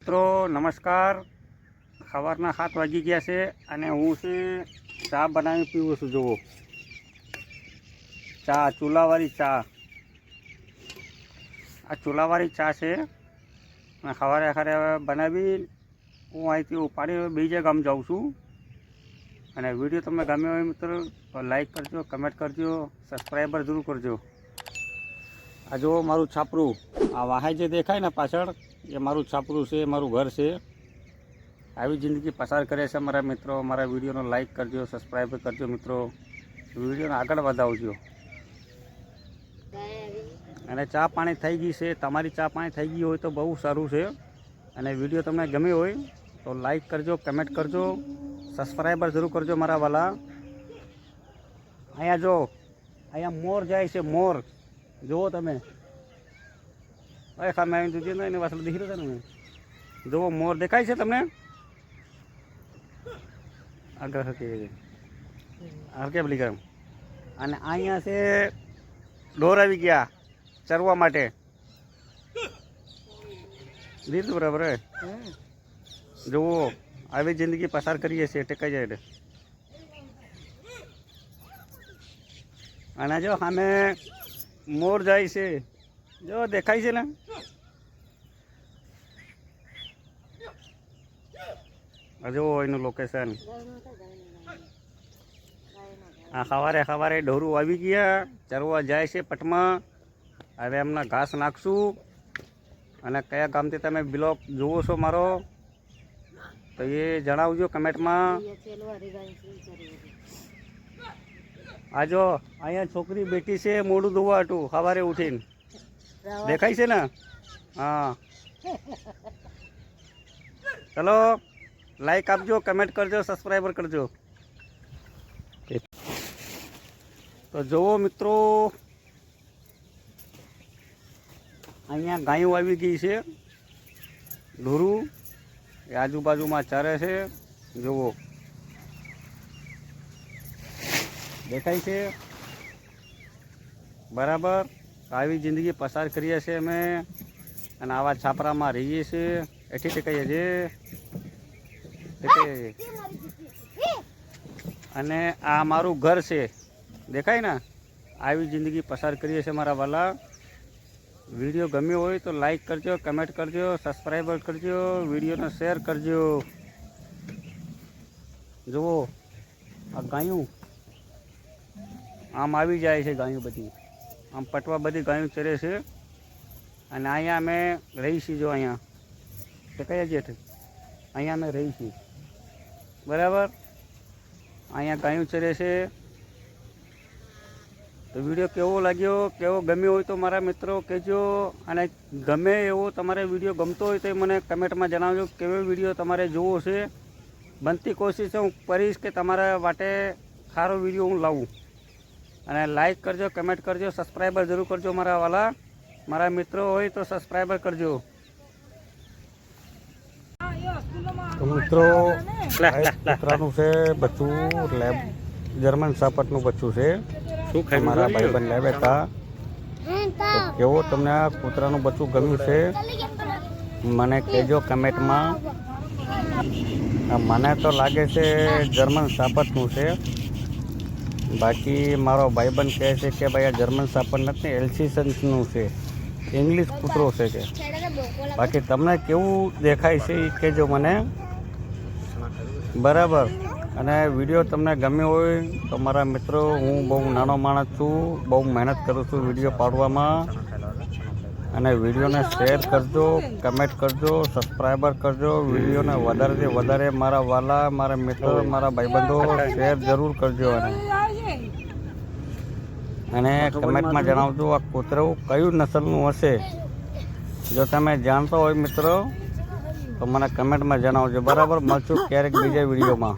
મિત્રો, નમસ્કાર. સવારના સાત વાગી ગયા છે અને હું છે ચા બનાવી પીવું છું, જુઓ. ચા, ચૂલાવાળી ચા. આ ચૂલાવાળી ચા છે. અને સવારે સવારે બનાવી હું અહીંથી ઉપાડી બીજે ગામ જાઉં છું. અને વીડિયો તમને ગમ્યો હોય મિત્રો લાઈક કરજો, કમેન્ટ કરજો, સબસ્ક્રાઈબર જરૂર કરજો. આ જુઓ મારું છાપરું. આ વાહે જે દેખાય ને પાછળ એ મારું છાપરું છે, મારું ઘર છે. આવી જિંદગી પસાર કરે છે મારા મિત્રો. મારા વિડીયોનો લાઈક કરજો સબસ્ક્રાઈબ કરજો મિત્રો. વિડીયોને આગળ વધાવજો. અને ચા પાણી થઈ ગઈ છે. તમારી ચા પાણી થઈ ગઈ હોય તો બહુ સારું છે. અને વીડિયો તમને ગમ્યો હોય તો લાઈક કરજો કમેન્ટ કરજો. સબસ્ક્રાઈબર જરૂર કરજો મારા વાલા. અહીંયા જો, અહીંયા મોર જાય છે, મોર. જુઓ તમે. અરે ખામે આવીને જોજે ને એને વાસળ દેખી રહ્યો ને જુઓ, મોર દેખાય છે તમને? આગળ હકે હરકે પેલી ગરમ અને અહીંયા છે, ઢોર આવી ગયા, ચરવા માટે. દીધું બરાબર? જુઓ, આવી જિંદગી પસાર કરીએ છીએ, ટેકાઈ જાય એટલે. અને જો સામે મોર જાય છે જો, દેખાય છે ને? જુઓ એનું લોકેશન આ સવારે સવારે ઢોરું આવી ગયા, ચરવા જાય છે પટમાં. હવે એમના ઘાસ નાખશું. અને કયા ગામથી તમે બ્લોક જુઓ છો મારો, તો એ જણાવજો કમેન્ટમાં. આ જો, અહીંયા છોકરી બેઠી છે મોડું ધોવા હતું સવારે ઉઠીને. દેખાય છે ને? હા. ચલો લાઈક આપજો કમેન્ટ કરજો સબસ્ક્રાઈબર કરજો. તો જુઓ મિત્રો, અહીંયા ગાયો આવી ગઈ છે. ઢોરું એ આજુબાજુમાં ચરે છે. જુઓ. દેખાય છે? બરાબર? આવી જિંદગી પસાર કરીએ છીએ અમે અને આવા છાપરામાં રહીએ છીએ. એથી ટેકાઈએ છીએ. અને આ મારું ઘર છે. દેખાય ને? આવી જિંદગી પસાર કરીએ છીએ મારા વાલા. વીડિયો ગમ્યો હોય તો લાઈક કરજો કમેન્ટ કરજો સબસ્ક્રાઈબર કરજો, વિડીયોને શેર કરજો. જુઓ, આ ગાયું. આમ આવી જાય છે ગાયું બધી. આમ પટવા બધી ગાયું ચરે છે. અને અહીંયા અમે રહી છીએ જો અહીંયા. તે કયા જેઠ અહીંયા અમે રહી બરાબર? અહીંયા ગાયું ચરે છે. તો વીડિયો કેવો લાગ્યો? કેવો ગમ્યો હોય તો મારા મિત્રો કહેજો. અને ગમે એવો તમારે વીડિયો ગમતો હોય તો મને કમેન્ટમાં જણાવજો કેવો વીડિયો તમારે જોવો છે. બનતી કોશિશ હું કરીશ કે તમારા માટે સારો વીડિયો હું લાવું. અને લાઈક કરજો કમેન્ટ કરજો સબસ્ક્રાઈબર જરૂર કરજો મારા વાલા. મારા મિત્રો હોય તો સબસ્ક્રાઈબર કરજો. મિત્રો કૂતરાનું છે બચ્ચું લેબ જર્મન સાપટનું બચ્ચું છે. શું મારા ભાઈબંધ લેબ હતા. કેવો તમને આ કૂતરાનું બચ્ચું ગમ્યું છે? મને કહેજો કમેન્ટમાં. મને તો લાગે છે જર્મન સાપટનું છે. બાકી મારો ભાઈબંધ કહે છે કે ભાઈ આ જર્મન સાપર નથી એલ્સીસન્સનું છે. ઇંગ્લિશ કૂતરો છે કે. બાકી તમને કેવું દેખાય છે, એ કહેજો મને. બરાબર. અને વીડિયો તમને ગમ્યો હોય તો મારા મિત્રો, હું બહુ નાનો માણસ છું, બહુ મહેનત કરું છું વીડિયો પાડવામાં. અને વિડીયોને શેર કરજો કમેન્ટ કરજો સબસ્ક્રાઈબર કરજો. વિડીયોને વધારેથી વધારે મારા વાલા, મારા મિત્રો, મારા ભાઈબંધો શેર જરૂર કરજો અને અને કમેન્ટમાં જણાવજો આ કૂતરું કયું નસલનું હશે. જો તમે જાણતો હોય મિત્રો તો મને કમેન્ટમાં જણાવજો. બરાબર? મળશું ક્યારેક બીજા વિડીયોમાં.